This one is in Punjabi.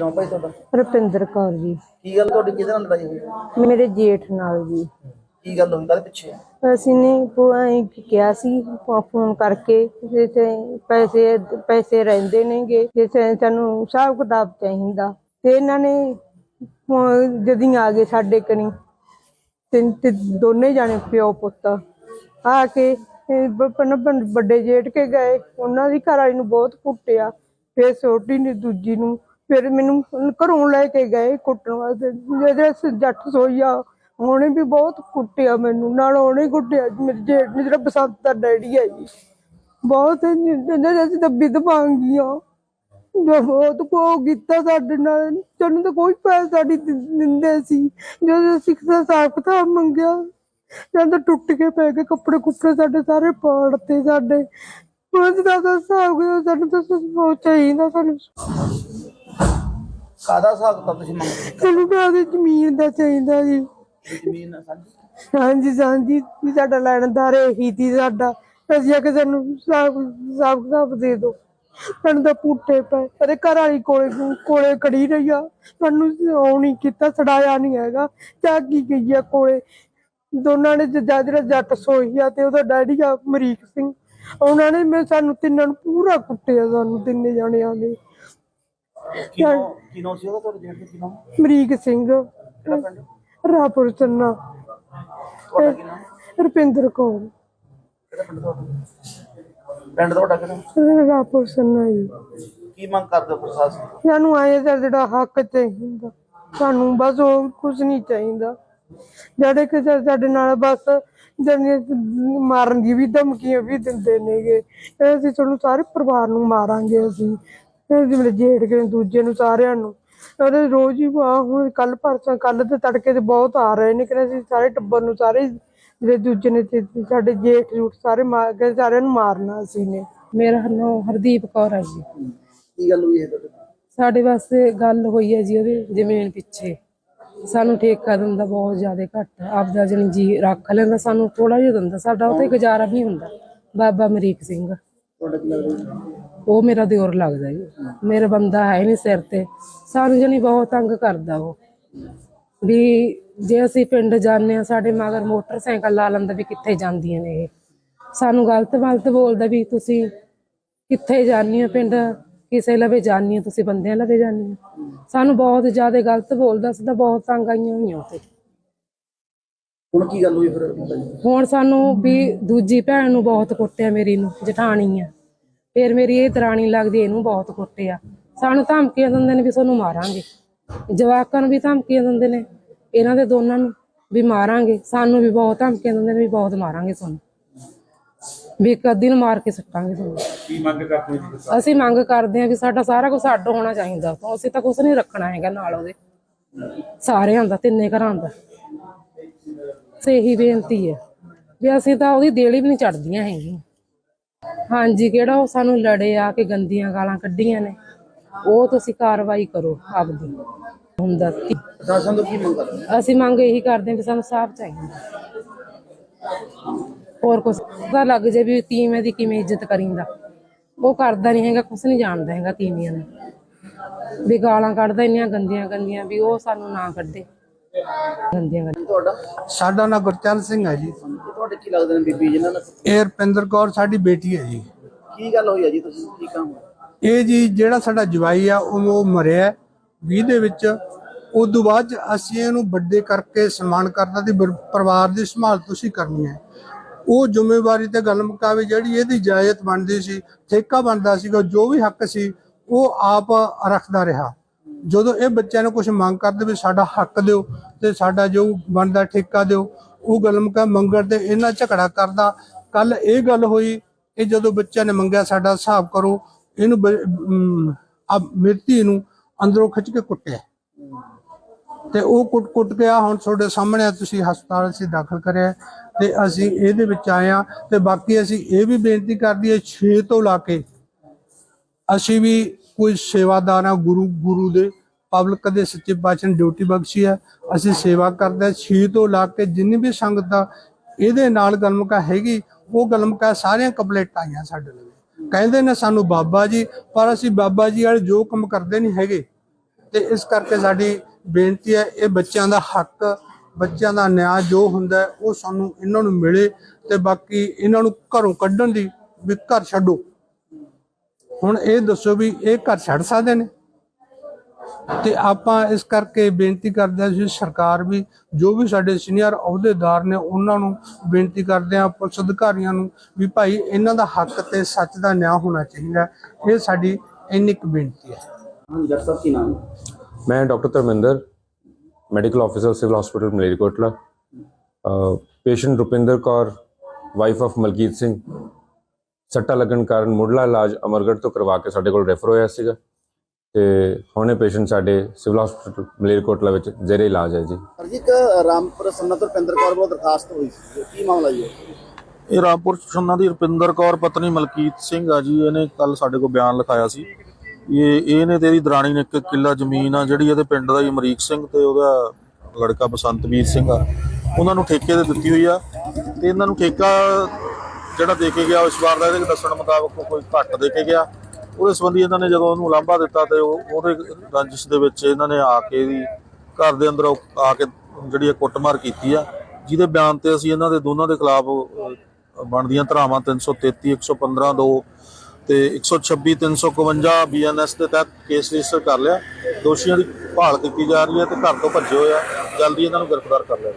ਨਾਮ ਭਾਈ ਤੁਹਾਡਾ? ਰੁਪਿੰਦਰ ਕੌਰ ਜੀ। ਕੀ ਗੱਲ ਤੁਹਾਡੀ? ਕਿਹਦੇ ਨਾਲ ਲੜਾਈ ਹੋਈ? ਮੇਰੇ ਜੇਠ ਨਾਲ ਜੀ। ਕੀ ਗੱਲ ਹੋਈ? ਕਾਹਦੇ ਪਿੱਛੇ? ਅਸੀਂ ਨੇ ਪੁਆਈ ਕਿਹਾ ਸੀ ਫੋਨ ਕਰਕੇ ਤੇ ਪੈਸੇ ਪੈਸੇ ਰਹਿੰਦੇ ਨੇਗੇ ਤੇ ਸਾਨੂੰ ਹਿਸਾਬ ਕਿਤਾਬ ਚਾਹੀਦਾ। ਤੇ ਇਹਨਾਂ ਨੇ ਜਦੀ ਆ ਗਏ ਸਾਡੇ ਕਣੀ ਤੇ ਤੇ ਦੋਨੇ ਜਾਣੇ ਪਿਓ ਪੁੱਤ ਆ ਕੇ ਵੱਡੇ ਜੇਠ ਕੇ ਗਏ। ਉਹਨਾਂ ਦੀ ਘਰ ਵਾਲੀ ਨੂੰ ਬਹੁਤ ਕੁੱਟਿਆ। ਫਿਰ ਛੋਟੀ ਨੇ ਦੂਜੀ ਨੂੰ ਫਿਰ ਮੈਨੂੰ ਘਰੋਂ ਲੈ ਕੇ ਗਏ ਕੁੱਟਣ ਵਾਸਤੇ। ਜਿਹੜੇ ਜੱਟ ਸੋਈਆ, ਉਹਨੇ ਵੀ ਬਹੁਤ ਕੁੱਟਿਆ ਮੈਨੂੰ। ਨਾਲ ਉਹਨੇ ਕੁੱਟਿਆ। ਮੇਰੇ ਜੇਠ ਨੇ ਜਿਹੜਾ ਬਸੰਤ ਦਾ ਡੈਡੀ ਹੈ ਜੀ। ਬਹੁਤ ਜਿਹਨਾਂ ਅਸੀਂ ਦੱਬੀ ਦਵਾਂਗੀਆਂ ਜੋ ਬਹੁਤ ਕੋ ਕੀਤਾ ਸਾਡੇ ਨਾਲ। ਸਾਨੂੰ ਤਾਂ ਕੋਈ ਪੈਸਾ ਨਹੀਂ ਦਿੰਦੇ ਸੀ। ਜਦੋਂ ਅਸੀਂ ਕਿਸੇ ਸਾਫ਼ ਕਿਤਾਬ ਮੰਗਿਆ ਜਦੋਂ ਟੁੱਟ ਕੇ ਪੈ ਗਏ ਕੱਪੜੇ ਕੁੱਪੜੇ ਸਾਡੇ ਸਾਰੇ ਪਾੜਤੇ ਸਾਡੇ। ਉਹ ਦਾ ਤਾਂ ਹਿਸਾਬ ਗਿਆ ਸਾਨੂੰ ਤਾਂ ਬਹੁਤ ਚਾਹੀਦਾ ਸਾਨੂੰ। ਕਾਹਦਾ ਹਿਸਾਬ ਤਾਂ ਤੁਸੀਂ ਮੰਗਦੇ ਸਾਨੂੰ ਤਾਂ ਆਪਦੀ ਜ਼ਮੀਨ ਦਾ ਚਾਹੀਦਾ ਜੀ? ਜ਼ਮੀਨ ਆ ਸਾਡੀ ਹਾਂਜੀ ਹਾਂਜੀ ਵੀ ਸਾਡਾ ਲੈਣਦਾਰ ਇਹੀ ਸੀ ਸਾਡਾ। ਅਸੀਂ ਆ ਕੇ ਸਾਨੂੰ ਸਾਫ਼ ਸਾਫ਼ ਸਾਫ਼ ਦੇ ਦਿਓ। ਸਾਨੂੰ ਤਾਂ ਪੁੱਟੇ ਪਏ। ਅਰੇ ਘਰ ਵਾਲੀ ਕੋਲੇ ਕੋਲੇ ਕੜੀ ਰਹੀ ਆ। ਸਾਨੂੰ ਉਹ ਨਹੀਂ ਕੀਤਾ ਛਡਾਇਆ ਨਹੀਂ ਹੈਗਾ। ਚਾਗੀ ਗਈ ਆ ਕੋਲੇ। ਦੋਨਾਂ ਨੇ ਜੱਜਰਾ ਜੱਟ ਸੋਈ ਆ ਤੇ ਉਹਦਾ ਡੈਡੀ ਆ ਅਮਰੀਕ ਸਿੰਘ। ਉਹਨਾਂ ਨੇ ਮੈਂ ਸਾਨੂੰ ਤਿੰਨਾਂ ਨੂੰ ਪੂਰਾ ਕੁੱਟਿਆ ਸਾਨੂੰ ਤਿੰਨੇ ਜਣਿਆਂ ਨੇ। ਕੀ ਨਾਮ ਕੀ ਨਾਮ ਸੀ ਉਹਦਾ ਤੁਹਾਡੇ ਜੇਠ ਦਾ? ਕੀ ਨਾਮ ਅਮਰੀਕ ਸਿੰਘ। ਕਿਹੜਾ ਪਿੰਡ? ਰਾਪੁਰ ਚੰਨਾ। ਤੁਹਾਡਾ ਰੁਪਿੰਦਰ ਕੌਰ। ਕਿਹੜਾ ਪਿੰਡ ਤੁਹਾਡਾ? ਪਿੰਡ ਤੁਹਾਡਾ ਕਿਹੜਾ? ਰਾਪੁਰ ਚੰਨਾ ਜੀ। ਕੀ ਮੰਗ ਕਰਦੇ ਹੋ ਪ੍ਰਸ਼ਾਸਨ ਤੋਂ? ਸਾਨੂੰ ਆਏ ਦਾ ਜਿਹੜਾ ਹੱਕ ਚਾਹੀਦਾ। ਸਾਨੂੰ ਬਸ ਉਹ ਕੁਝ ਨਹੀਂ ਚਾਹੀਦਾ। ਜਿਹੜੇ ਕਿ ਸਾ- ਸਾਡੇ ਨਾਲ ਬਸ ਜਨੇ ਮਾਰਨ ਦੀ ਵੀ ਧਮਕੀਆਂ ਵੀ ਦਿੰਦੇ ਨੇਗੇ। ਇਹ ਅਸੀਂ ਤੁਹਾਨੂੰ ਸਾਰੇ ਪਰਿਵਾਰ ਨੂੰ ਮਾਰਾਂਗੇ ਅਸੀਂ। ਇਹ ਜਿਵੇਂ ਜੇਠ ਕੇ ਦੂਜੇ ਨੂੰ ਸਾਰਿਆਂ ਨੂੰ। ਉਹਦੇ ਰੋਜ਼ ਹੀ ਆ ਹੁਣ ਕੱਲ ਪਰਸੋਂ ਕੱਲ ਤੇ ਤੜਕੇ ਤੇ ਬਹੁਤ ਆ ਰਹੇ ਨੇ ਕਿ ਅਸੀਂ ਸਾਰੇ ਟੱਬਰ ਨੂੰ ਸਾਰੇ ਜਿਹੜੇ ਦੂਜੇ ਨੇ ਤੇ ਸਾਡੇ ਜੇਠ ਜੂਠ ਸਾਰੇ ਮਾਰ ਕੇ ਸਾਰਿਆਂ ਨੂੰ ਮਾਰਨਾ ਅਸੀਂ ਨੇ। ਮੇਰਾ ਨਾਮ ਹਰਦੀਪ ਕੌਰ ਹੈ ਜੀ। ਕੀ ਗੱਲ ਹੋਈ ਹੈ ਤੁਹਾਡੇ ਨਾਲ? ਸਾਡੇ ਵਾਸਤੇ ਗੱਲ ਹੋਈ ਹੈ ਜੀ ਉਹਦੇ ਜ਼ਮੀਨ ਪਿੱਛੇ। ਸਾਨੂੰ ਠੇਕਾ ਦਿੰਦਾ ਬਹੁਤ ਜ਼ਿਆਦਾ ਘੱਟ। ਆਪਦਾ ਜਣੀ ਜੀ ਰੱਖ ਲੈਂਦਾ ਸਾਨੂੰ ਥੋੜਾ ਜਿਹਾ ਦਿੰਦਾ ਸਾਡਾ ਉਹ ਤੇ ਗੁਜ਼ਾਰਾ ਵੀ ਨਹੀਂ ਹੁੰਦਾ। ਬਾਬਾ ਅਮਰੀਕ ਸਿੰਘ। ਤੁਹਾਡਾ ਕੀ ਲੱਗਦਾ ਉਹ ਮੇਰਾ ਦਿਓਰ ਲੱਗਦਾ ਜੀ। ਮੇਰਾ ਬੰਦਾ ਹੈ ਨਹੀਂ ਸਿਰ ਤੇ। ਸਾਨੂੰ ਜਣੀ ਬਹੁਤ ਤੰਗ ਕਰਦਾ ਉਹ। ਵੀ ਜੇ ਅਸੀਂ ਪਿੰਡ ਜਾਂਦੇ ਆ ਸਾਡੇ ਮਗਰ ਮੋਟਰਸਾਈਕਲ ਲਾ ਲੈਂਦਾ ਵੀ ਕਿੱਥੇ ਜਾਂਦੀਆਂ ਨੇ ਇਹ। ਸਾਨੂੰ ਗਲਤ ਗਲਤ ਬੋਲਦਾ ਵੀ ਤੁਸੀਂ ਕਿੱਥੇ ਜਾਂਦੀ ਹੋ ਪਿੰਡ? ਕਿਸੇ ਲਵੇ ਜਾਂਦੀ ਹੋ ਤੁਸੀਂ ਬੰਦਿਆਂ ਲਵੇ ਜਾਂਦੀ ਹੋ ਸਾਨੂੰ ਬਹੁਤ ਜ਼ਿਆਦਾ ਗਲਤ ਬੋਲਦਾ ਸੀ ਤਾਂ ਬਹੁਤ ਤੰਗ ਆਈਆਂ ਹੋਈਆਂ ਤੇ ਹੁਣ ਕੀ ਗੱਲ ਹੋਈ ਫਿਰ? ਹੁਣ ਸਾਨੂੰ ਵੀ ਦੂਜੀ ਭੈਣ ਨੂੰ ਬਹੁਤ ਕੁੱਟਿਆ ਮੇਰੀ ਨੂੰ ਜਠਾਣੀ ਆ। ਫਿਰ ਮੇਰੀ ਇਹ ਦਰਾਣੀ ਲੱਗਦੀ ਇਹਨੂੰ ਬਹੁਤ ਕੁੱਟਿਆ ਸਾਨੂੰ ਧਮਕੀਆਂ ਦਿੰਦੇ ਨੇ ਵੀ ਤੁਹਾਨੂੰ ਮਾਰਾਂਗੇ। ਜਵਾਕਾਂ ਨੂੰ ਵੀ ਧਮਕੀਆਂ ਦਿੰਦੇ ਨੇ ਇਹਨਾਂ ਦੇ ਦੋਨਾਂ ਨੂੰ ਵੀ ਮਾਰਾਂਗੇ। ਸਾਨੂੰ ਵੀ ਬਹੁਤ ਧਮਕੀਆਂ ਦਿੰਦੇ ਨੇ ਵੀ ਬਹੁਤ ਮਾਰਾਂਗੇ ਤੁਹਾਨੂੰ। ਵੀ ਕਦੀ ਨੂੰ ਮਾਰ ਕੇ ਸੱਟਾਂਗੇ ਤੁਹਾਨੂੰ। ਕੀ ਮੰਗ ਕਰਦੇ ਹੋ ਅਸੀਂ ਮੰਗ ਕਰਦੇ ਹਾਂ ਵੀ ਸਾਡਾ ਸਾਰਾ ਕੁਝ ਅੱਡ ਹੋਣਾ ਚਾਹੀਦਾ। ਤਾਂ ਅਸੀਂ ਤਾਂ ਕੁਝ ਨਹੀਂ ਰੱਖਣਾ ਹੈਗਾ ਨਾਲ ਉਹਦੇ। ਸਾਰਿਆਂ ਦਾ ਤਿੰਨੇ ਘਰਾਂ ਦਾ। ਸੇ ਇਹੀ ਬੇਨਤੀ ਹੈ ਵੀ ਅਸੀਂ ਤਾਂ ਉਹਦੀ ਦੇਲੀ ਵੀ ਨਹੀਂ ਚੜਦੀਆਂ ਹੈਗੀਆਂ। ਹਾਂਜੀ ਕਿਹੜਾ ਉਹ ਸਾਨੂੰ ਲੜੇ ਆ ਕੇ ਗੰਦੀਆਂ ਗਾਲਾਂ ਕੱਢੀਆਂ ਨੇ ਉਹ ਤੁਸੀਂ ਕਾਰਵਾਈ ਕਰੋ ਆਪਦੀ ਹੁੰਦਾ ਸੀ। ਪ੍ਰਸ਼ਾਸਨ ਤੋਂ ਕੀ ਮੰਗ ਕਰਦੇ ਹੋ? ਅਸੀਂ ਮੰਗ ਇਹੀ ਕਰਦੇ ਹਾਂ ਵੀ ਸਾਨੂੰ ਸਾਫ਼ ਚਾਹੀਦਾ ਹੋਰ ਕੁਛ ਪਤਾ ਲੱਗ ਜੇ ਵੀ ਤੀਵੇਂ ਦੀ ਕਿਵੇਂ ਇੱਜ਼ਤ ਕਰੀਂਦਾ ਉਹ ਕਰਦਾ ਨਹੀਂ ਹੈਗਾ ਕੁਛ ਨਹੀਂ ਜਾਣਦਾ ਹੈਗਾ ਤੀਵੀਆਂ ਨੂੰ ਵੀ ਗਾਲਾਂ ਕੱਢਦਾ ਇੰਨੀਆਂ ਗੰਦੀਆਂ ਗੰਦੀਆਂ ਵੀ ਉਹ ਸਾਨੂੰ ਨਾ ਕੱਢੇ ਤੁਹਾਡਾ? ਸਾਡਾ ਨਾਂ ਗੁਰਚਰਨ ਸਿੰਘ ਹੈ ਜੀ। ਤੁਹਾਡੇ ਕੀ ਲੱਗਦੇ ਨੇ ਬੀਬੀ ਜਿਨ੍ਹਾਂ ਨੇ ਇਹ ਰੁਪਿੰਦਰ ਕੌਰ ਸਾਡੀ ਬੇਟੀ ਹੈ ਜੀ। ਕੀ ਗੱਲ ਹੋਈ ਹੈ ਜੀ? ਤੁਸੀਂ ਕੀ ਕੰਮ ਇਹ ਜੀ ਜਿਹੜਾ ਸਾਡਾ ਜਵਾਈ ਆ ਉਹ ਮਰਿਆ 20 ਦੇ ਵਿੱਚ। ਉਸ ਤੋਂ ਬਾਅਦ 'ਚ ਅਸੀਂ ਇਹਨੂੰ ਵੱਡੇ ਕਰਕੇ ਸਨਮਾਨ ਕਰਦਾ ਤੇ ਪਰਿਵਾਰ ਦੀ ਸੰਭਾਲ ਤੁਸੀਂ ਕਰਨੀ ਹੈ। ਉਹ ਜ਼ਿੰਮੇਵਾਰੀ ਤੇ ਗੱਲ ਮੁਕਾਵੇ ਜਿਹੜੀ ਇਹਦੀ ਜਾਇਜ਼ ਬਣਦੀ ਸੀ ਠੇਕਾ ਬਣਦਾ ਸੀਗਾ ਜੋ ਵੀ ਹੱਕ ਸੀ ਉਹ ਆਪ ਰੱਖਦਾ ਰਿਹਾ। ਜਦੋਂ ਇਹ ਬੱਚਿਆਂ ਨੂੰ ਕੁਝ ਮੰਗ ਕਰਦੇ ਵੀ ਸਾਡਾ ਹੱਕ ਦਿਓ ਤੇ ਸਾਡਾ ਜੋ ਬਣਦਾ ਠੇਕਾ ਦਿਓ, ਉਹ ਗੱਲ ਮੁਕਾ ਮੰਗਣ ਤੇ ਇਹਨਾਂ ਝਗੜਾ ਕਰਦਾ। ਕੱਲ ਇਹ ਗੱਲ ਹੋਈ, ਇਹ ਜਦੋਂ ਬੱਚਿਆਂ ਨੇ ਮੰਗਿਆ ਸਾਡਾ ਹਿਸਾਬ ਕਰੋ, ਇਹਨੂੰ ਆ ਮਿਰਤੀ ਨੂੰ ਅੰਦਰੋਂ ਖਿੱਚ ਕੇ ਕੁੱਟਿਆ। ਤੇ ਉਹ ਕੁੱਟ ਕੁੱਟ ਕੇ ਆ ਹੁਣ ਤੁਹਾਡੇ ਸਾਹਮਣੇ ਤੁਸੀਂ ਹਸਪਤਾਲ ਅਸੀਂ ਦਾਖਲ ਕਰਿਆ ਤੇ ਅਸੀਂ ਇਹਦੇ ਵਿੱਚ ਆਏ ਆ ਤੇ ਬਾਕੀ ਅਸੀਂ ਇਹ ਵੀ ਬੇਨਤੀ ਕਰਦੀ ਹੈ 6 ਤੋਂ ਲਾ ਕੇ ਅਸੀਂ ਵੀ ਕੋਈ ਸੇਵਾਦਾਰ ਆ, ਗੁਰੂ ਗੁਰੂ ਦੇ ਪਬਲਿਕ ਦੇ ਸੱਚੇ ਪਾਤਸ਼ਾਹ ਨੇ ਡਿਊਟੀ ਬਖਸ਼ੀ ਹੈ ਅਸੀਂ ਸੇਵਾ ਕਰਦੇ ਹਾਂ 6 ਤੋਂ ਲਾ ਕੇ ਜਿੰਨੀ ਵੀ ਸੰਗਤ ਦਾ ਇਹਦੇ ਨਾਲ ਗਲਮਕਾ ਹੈਗੀ, ਉਹ ਗਲਮਕਾ ਸਾਰੀਆਂ ਕੰਪਲੀਟ ਆਈਆਂ ਸਾਡੇ ਲਈ। ਕਹਿੰਦੇ ਨੇ ਸਾਨੂੰ ਬਾਬਾ ਜੀ, ਪਰ ਅਸੀਂ ਬਾਬਾ ਜੀ ਵਾਲੇ ਜੋ ਕੰਮ ਕਰਦੇ ਨਹੀਂ ਹੈਗੇ। ਤੇ ਇਸ ਕਰਕੇ ਸਾਡੀ ਬੇਨਤੀ ਹੈ, ਇਹ ਬੱਚਿਆਂ ਦਾ ਹੱਕ, ਬੱਚਿਆਂ ਦਾ ਨਿਆਂ ਜੋ ਹੁੰਦਾ ਉਹ ਸਾਨੂੰ ਇਹਨਾਂ ਨੂੰ ਮਿਲੇ ਤੇ ਬਾਕੀ ਇਹਨਾਂ ਨੂੰ ਘਰੋਂ ਕੱਢਣ ਦੀ ਵੀ ਘਰ ਛੱਡੋ। ਹੁਣ ਇਹ ਦੱਸੋ ਵੀ ਇਹ ਘਰ ਛੱਡ ਸਕਦੇ ਨੇ? ਤੇ ਆਪਾਂ ਇਸ ਕਰਕੇ ਬੇਨਤੀ ਕਰਦੇ ਹਾਂ ਜੀ ਸਰਕਾਰ ਵੀ ਜੋ ਵੀ ਸਾਡੇ ਸੀਨੀਅਰ ਅਹੁਦੇਦਾਰ ਨੇ ਉਹਨਾਂ ਨੂੰ ਬੇਨਤੀ ਕਰਦੇ ਹਾਂ ਪੁਲਿਸ ਅਧਿਕਾਰੀਆਂ ਨੂੰ ਵੀ ਭਾਈ ਇਹਨਾਂ ਦਾ ਹੱਕ ਤੇ ਸੱਚ ਦਾ ਨਿਆਂ ਹੋਣਾ ਚਾਹੀਦਾ। ਇਹ ਸਾਡੀ ਇੰਨੀ ਕੁ ਬੇਨਤੀ ਹੈ। ਹਾਂ ਡਾਕਟਰ ਸਾਹਿਬ ਕੀ ਨਾਮ? ਹੈ ਮੈਂ doctor Dharminder medical officer civil hospital Malerkotla. Patient Rupinder Kaur wife of Malkit Singh. ਸੱਟਾ ਲੱਗਣ ਕਾਰਨ ਮੁੱਢਲਾ ਇਲਾਜ ਅਮਰਗੜ੍ਹ ਤੋਂ ਕਰਵਾ ਕੇ ਸਾਡੇ ਕੋਲ ਰੈਫਰ ਹੋਇਆ ਸੀਗਾ। ਤੇ ਹੁਣੇ ਪੇਸ਼ੈਂਟ ਸਾਡੇ ਸਿਵਲ ਹਸਪੀਟਲ ਮਲੇਰਕੋਟਲਾ ਵਿੱਚ ਜ਼ੇਰੇ ਇਲਾਜ ਹੈ ਜੀ। ਜੀ ਇੱਕ ਰਾਮਪੁਰ ਸੰਨਤ ਰੁਪਿੰਦਰ ਕੌਰ ਵੱਲੋਂ ਦਰਖਾਸਤ ਹੋਈ ਸੀ। ਕੀ ਮਾਮਲਾ ਜੀ? ਇਹ? ਇਹ ਰਾਮਪੁਰ ਛੰਨਾ ਦੀ ਰੁਪਿੰਦਰ ਕੌਰ ਪਤਨੀ ਮਲਕੀਤ ਸਿੰਘ ਆ ਜੀ ਇਹਨੇ ਕੱਲ ਸਾਡੇ ਕੋਲ ਬਿਆਨ ਲਿਖਾਇਆ ਸੀ। ਇਹ ਇਹਨੇ ਤੇ ਇਹਦੀ ਦਰਾਣੀ ਨੇ ਇੱਕ ਕਿੱਲਾ ਜ਼ਮੀਨ ਆ ਜਿਹੜੀ ਇਹਦੇ ਪਿੰਡ ਦਾ ਹੀ ਅਮਰੀਕ ਸਿੰਘ ਤੇ ਉਹਦਾ ਲੜਕਾ ਬਸੰਤਵੀਰ ਸਿੰਘ ਆ। ਉਹਨਾਂ ਨੂੰ ਠੇਕੇ ਤੇ ਦਿੱਤੀ ਹੋਈ ਆ। ਤੇ ਇਹਨਾਂ ਨੂੰ ਠੇਕਾ ਜਿਹੜਾ ਦੇ ਕੇ ਗਿਆ ਇਸ ਵਾਰ ਦਾ ਇਹਦੇ ਦੱਸਣ ਮੁਤਾਬਕ ਕੋਈ ਘੱਟ ਦੇ ਕੇ ਗਿਆ। ਉਹਦੇ ਸੰਬੰਧੀ ਇਹਨਾਂ ਨੇ ਜਦੋਂ ਉਹਨੂੰ ਲਾਂਭਾ ਦਿੱਤਾ ਤੇ ਉਹਦੇ ਰੰਜਿਸ਼ ਦੇ ਵਿੱਚ ਇਹਨਾਂ ਨੇ ਆ ਕੇ ਇਹਦੀ ਘਰ ਦੇ ਅੰਦਰ ਆ ਕੇ ਜਿਹੜੀ ਇਹ ਕੁੱਟਮਾਰ ਕੀਤੀ ਆ। ਜਿਹਦੇ ਬਿਆਨ ਤੇ ਅਸੀਂ ਇਹਨਾਂ ਦੇ ਦੋਨਾਂ ਦੇ ਖਿਲਾਫ ਬਣਦੀਆਂ ਧਾਰਾਵਾਂ 333 115 2 ਤੇ 126 351 ਬੀਐਨਐਸ ਦੇ ਤਹਿਤ ਕੇਸ ਰਜਿਸਟਰ ਕਰ ਲਿਆ। ਦੋਸ਼ੀਆਂ ਦੀ ਭਾਲ ਕੀਤੀ ਜਾ ਰਹੀ ਹੈ ਤੇ ਘਰ ਤੋਂ ਭੱਜੇ ਹੋਏ ਆ। ਜਲਦੀ ਇਹਨਾਂ ਨੂੰ ਗ੍ਰਿਫਤਾਰ ਕਰ ਲਿਆ